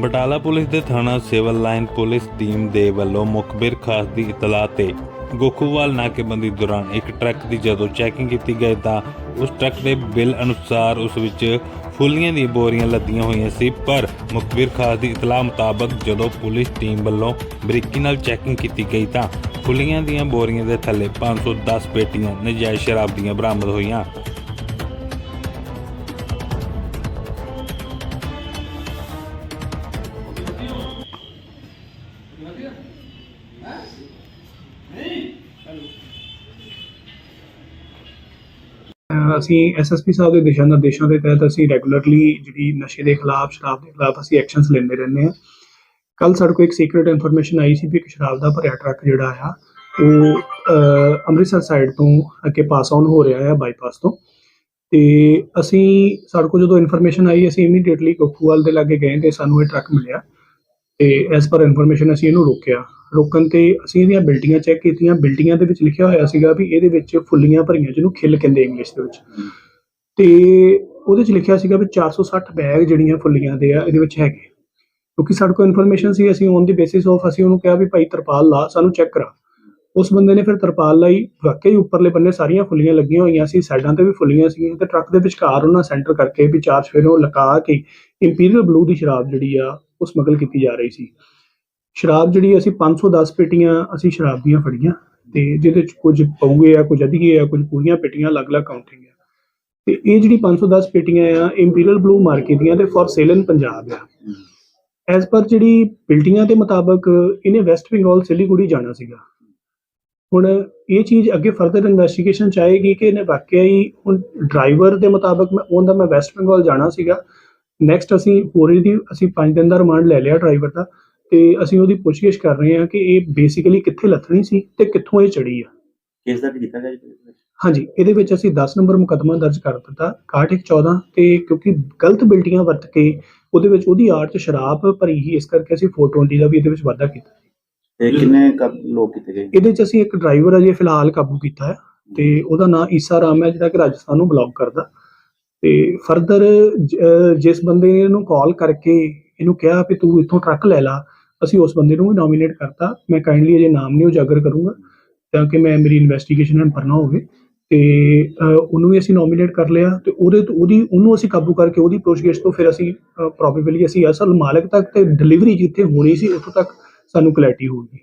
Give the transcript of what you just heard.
Batala police ਦੇ ਥਾਣਾ civil line police team ਦੇ ਵੱਲੋਂ ਮੁਖਬਿਰ ਖਾਸ ਦੀ ਇਤਲਾਹ ਤੇ ਗੋਖੂਵਾਲ ਨਾਕੇਬੰਦੀ ਦੌਰਾਨ ਇੱਕ ਟਰੱਕ ਦੀ ਜਦੋਂ ਚੈਕਿੰਗ ਕੀਤੀ ਗਈ ਤਾਂ ਉਸ ਟਰੱਕ ਦੇ ਬਿੱਲ ਅਨੁਸਾਰ ਉਸ ਵਿੱਚ ਫੁੱਲੀਆਂ ਦੀਆਂ ਬੋਰੀਆਂ ਲੱਦੀਆਂ ਹੋਈਆਂ ਸੀ, ਪਰ ਮੁਖਬਿਰ ਖਾਸ ਦੀ ਇਤਲਾਹ ਮੁਤਾਬਕ ਜਦੋਂ ਪੁਲਿਸ ਟੀਮ ਵੱਲੋਂ ਬਰੀਕੀ ਨਾਲ ਚੈਕਿੰਗ ਕੀਤੀ ਗਈ ਤਾਂ ਫੁੱਲੀਆਂ ਦੀਆਂ ਬੋਰੀਆਂ ਦੇ ਥੱਲੇ 510 ਪੇਟੀਆਂ ਨਜਾਇਜ਼ ਸ਼ਰਾਬ ਦੀਆਂ ਬਰਾਮਦ ਹੋਈਆਂ। ਅਸੀਂ ਐਸਐਸਪੀ ਸਾਹਿਬ ਦੇ ਦਿਸ਼ਾ ਨਿਰਦੇਸ਼ਾਂ ਦੇ ਤਹਿਤ ਅਸੀਂ ਰੈਗੂਲਰਲੀ ਜਿਹੜੀ ਨਸ਼ੇ ਦੇ ਖਿਲਾਫ, ਸ਼ਰਾਬ ਦੇ ਖਿਲਾਫ ਅਸੀਂ ਐਕਸ਼ਨਸ ਲੈਂਦੇ ਰਹਿੰਦੇ ਹਾਂ। ਕੱਲ ਸਾਡੇ ਕੋਲ ਇੱਕ ਸੀਕ੍ਰੀਟ ਇਨਫੋਰਮੇਸ਼ਨ ਆਈ ਸੀ ਵੀ ਇੱਕ ਸ਼ਰਾਬ ਦਾ ਭਰਿਆ ਟਰੱਕ ਜਿਹੜਾ ਆ, ਉਹ ਅੰਮ੍ਰਿਤਸਰ ਸਾਈਡ ਤੋਂ ਅੱਗੇ ਪਾਸ ਆਨ ਹੋ ਰਿਹਾ ਹੈ ਬਾਈਪਾਸ ਤੋਂ। ਤੇ ਅਸੀਂ ਸਾਡੇ ਕੋਲ ਜਦੋਂ ਇਨਫੋਰਮੇਸ਼ਨ ਆਈ, ਅਸੀਂ ਇਮੀਡੀਏਟਲੀ ਕੋਖੂਵਾਲ ਦੇ ਲਾਗੇ ਗਏ ਤੇ ਸਾਨੂੰ ਇਹ ਟਰੱਕ ਮਿਲਿਆ। ਤੇ ਐਸ ਪਰ ਇਨਫੋਰਮੇਸ਼ਨ ਅਸੀਂ ਇਹਨੂੰ ਰੋਕਿਆ। ਰੋਕਣ ਤੇ ਅਸੀਂ ਇਹਦੀਆਂ ਬਿਲਟੀਆਂ ਚੈੱਕ ਕੀਤੀਆਂ ਬਿਲਟੀਆਂ ਦੇ ਵਿੱਚ ਲਿਖਿਆ ਹੋਇਆ ਸੀਗਾ ਵੀ ਇਹਦੇ ਵਿੱਚ ਫੁੱਲੀਆਂ ਭਰੀਆਂ ਜਿਹਨੂੰ ਖਿੱਲ ਕਹਿੰਦੇ ਇੰਗਲਿਸ਼ ਦੇ ਵਿੱਚ। ਤੇ ਉਹਦੇ ਚ ਲਿਖਿਆ ਸੀਗਾ ਵੀ 460 ਬੈਗ ਜਿਹੜੀਆਂ ਫੁੱਲੀਆਂ ਦੇ ਆ ਇਹਦੇ ਵਿੱਚ ਹੈਗੇ। ਕਿਉਂਕਿ ਸਾਡੇ ਕੋਲ ਇਨਫੋਰਮੇਸ਼ਨ ਸੀ ਅਸੀਂ ਔਨ ਦੀ ਬੇਸਿਸ ਆਫ ਅਸੀਂ ਉਹਨੂੰ ਕਿਹਾ ਵੀ ਭਾਈ ਤਰਪਾਲ ਲਾ ਸਾਨੂੰ ਚੈੱਕ ਕਰਾ। ਉਸ ਬੰਦੇ ਨੇ ਫਿਰ ਤਰਪਾਲ ਲਾਈ ਵਾਕਈ ਉੱਪਰਲੇ ਬੰਨੇ ਸਾਰੀਆਂ ਫੁੱਲੀਆਂ ਲੱਗੀਆਂ ਹੋਈਆਂ ਸੀ ਸਾਈਡਾਂ ਤੇ ਵੀ ਫੁੱਲੀਆਂ ਸੀਗੀਆਂ ਤੇ ਟਰੱਕ ਦੇ ਵਿਚਕਾਰ ਉਹਨਾਂ ਸੈਂਟਰ ਕਰਕੇ ਵੀ ਚਾਰ ਸਫੇਰੇ ਉਹ ਲਗਾ ਕੇ ਇੰਪੀਰੀਅਲ ਬਲੂ ਦੀ ਸ਼ਰਾਬ ਜਿਹੜੀ ਆ ਉਹ ਸਮਗਲ ਕੀਤੀ ਜਾ ਰਹੀ ਸੀ। ਸ਼ਰਾਬ ਜਿਹੜੀ ਅਸੀਂ 510 ਪੇਟੀਆਂ ਅਸੀਂ ਸ਼ਰਾਬ ਦੀਆਂ ਫੜੀਆਂ ਤੇ ਜਿਹਦੇ ਚ ਕੁਝ ਪਊਗੇ ਆ ਕੁਝ ਅਧੀਏ ਆ ਕੁਝ ਪੂਰੀਆਂ ਪੇਟੀਆਂ ਅਲੱਗ-ਅਲੱਗ ਕਾਊਂਟਿੰਗ ਆ। ਤੇ ਇਹ ਜਿਹੜੀ 510 ਪੇਟੀਆਂ ਆ ਇੰਪੀਰੀਅਲ ਬਲੂ ਮਾਰਕੇ ਦੀਆਂ ਤੇ ਫॉर ਸੇਲ ਇਨ ਪੰਜਾਬ ਆ। ਐਸ ਪਰ ਜਿਹੜੀ ਬਿਲਡਿੰਗਾਂ ਦੇ ਮੁਤਾਬਕ ਇਹਨੇ ਵੈਸਟ ਬੰਗਾਲ ਸਿਲੀਗੁੜੀ ਜਾਣਾ ਸੀਗਾ। ਹੁਣ ਇਹ ਚੀਜ਼ ਅੱਗੇ ਫਰਦਰ ਇਨਵੈਸਟੀਗੇਸ਼ਨ ਚਾਹੇਗੀ ਕਿ ਇਹਨੇ ਵਾਕਿਆ ਹੀ ਹੁਣ ਡਰਾਈਵਰ ਦੇ ਮੁਤਾਬਕ ਮੈਂ ਉਹਦਾ ਮੈਂ ਵੈਸਟ ਬੰਗਾਲ ਜਾਣਾ ਸੀਗਾ। ਨੈਕਸਟ ਅਸੀਂ ਪੂਰੀ ਦੀ ਅਸੀਂ 5 ਦਿਨ ਦਾ ਰਿਮਾਂਡ ਲੈ ਲਿਆ ਡਰਾਈਵਰ ਦਾ। ਤੇ ਅਸੀਂ ਉਹਦੀ ਪੁੱਛਗਿੱਛ ਕਰ ਰਹੇ ਹਾਂ ਕਿ ਇਹ ਬੇਸਿਕਲੀ ਕਿੱਥੇ ਲੱਥਣੀ ਸੀ ਤੇ ਕਿੱਥੋਂ ਇਹ ਚੜੀ ਆ। ਕੇਸ ਦਰਜ ਕੀਤਾ ਗਿਆ ਜੀ? ਹਾਂਜੀ ਇਹਦੇ ਵਿੱਚ ਅਸੀਂ 10 ਨੰਬਰ ਮੁਕੱਦਮਾ ਦਰਜ ਕਰ ਦਿੱਤਾ 6114 ਤੇ ਕਿਉਂਕਿ ਗਲਤ ਬਿਲਟੀਆਂ ਵਰਤ ਕੇ ਉਹਦੇ ਵਿੱਚ ਉਹਦੀ ਆੜ ਚ ਸ਼ਰਾਬ ਭਰੀ ਹੀ ਇਸ ਕਰਕੇ ਅਸੀਂ 420 ਦਾ ਵੀ ਇਹਦੇ ਵਿੱਚ ਵਾਧਾ ਕੀਤਾ ਤੇ ਕਿੰਨੇ ਕਬ ਲੋਕ ਕੀਤੇ ਗਏ? ਇਹਦੇ ਚ ਅਸੀਂ ਇੱਕ ਡਰਾਈਵਰ ਅਜੇ ਫਿਲਹਾਲ ਕਾਬੂ ਕੀਤਾ ਹੈ ਤੇ ਉਹਦਾ ਨਾਮ ਈਸਾ ਰਾਮ ਹੈ ਜਿਹੜਾ ਕਿ ਰਾਜਸਥਾਨ ਨੂੰ ਬਲੌਕ ਕਰਦਾ। ਤੇ ਫਰਦਰ ਜਿਸ ਬੰਦੇ ਨੇ ਇਹਨੂੰ ਕਾਲ ਕਰਕੇ ਇਹਨੂੰ ਕਿਹਾ ਵੀ ਤੂੰ ਇੱਥੋਂ ਟਰੱਕ ਲੈ ਲਾ ਅਸੀਂ ਉਸ ਬੰਦੇ ਨੂੰ ਵੀ ਨੋਮੀਨੇਟ ਕਰਤਾ। ਮੈਂ ਕਾਈਂਡਲੀ ਅਜੇ ਨਾਮ ਨਹੀਂ ਉਜਾਗਰ ਕਰੂੰਗਾ, ਤਾਂ ਕਿ ਮੈਂ ਮੇਰੀ ਇਨਵੈਸਟੀਗੇਸ਼ਨ ਨਾਲ ਭਰਨਾ ਹੋਵੇ। ਤੇ ਉਹਨੂੰ ਵੀ ਅਸੀਂ ਨੋਮੀਨੇਟ ਕਰ ਲਿਆ ਤੇ ਉਹਦੇ ਤੋਂ, ਉਹਦੀ, ਉਹਨੂੰ ਅਸੀਂ ਕਾਬੂ ਕਰਕੇ ਉਹਦੀ ਪੁੱਛਗਿੱਛ ਤੋਂ ਫਿਰ ਅਸੀਂ ਪ੍ਰੋਬੇਬਲੀ ਅਸੀਂ ਅਸਲ ਮਾਲਕ ਤੱਕ ਤੇ ਡਿਲੀਵਰੀ ਜਿੱਥੇ ਹੋਣੀ ਸੀ, ਉੱਥੋਂ ਤੱਕ ਸਾਨੂੰ ਕਲੈਰਿਟੀ ਹੋਊਗੀ।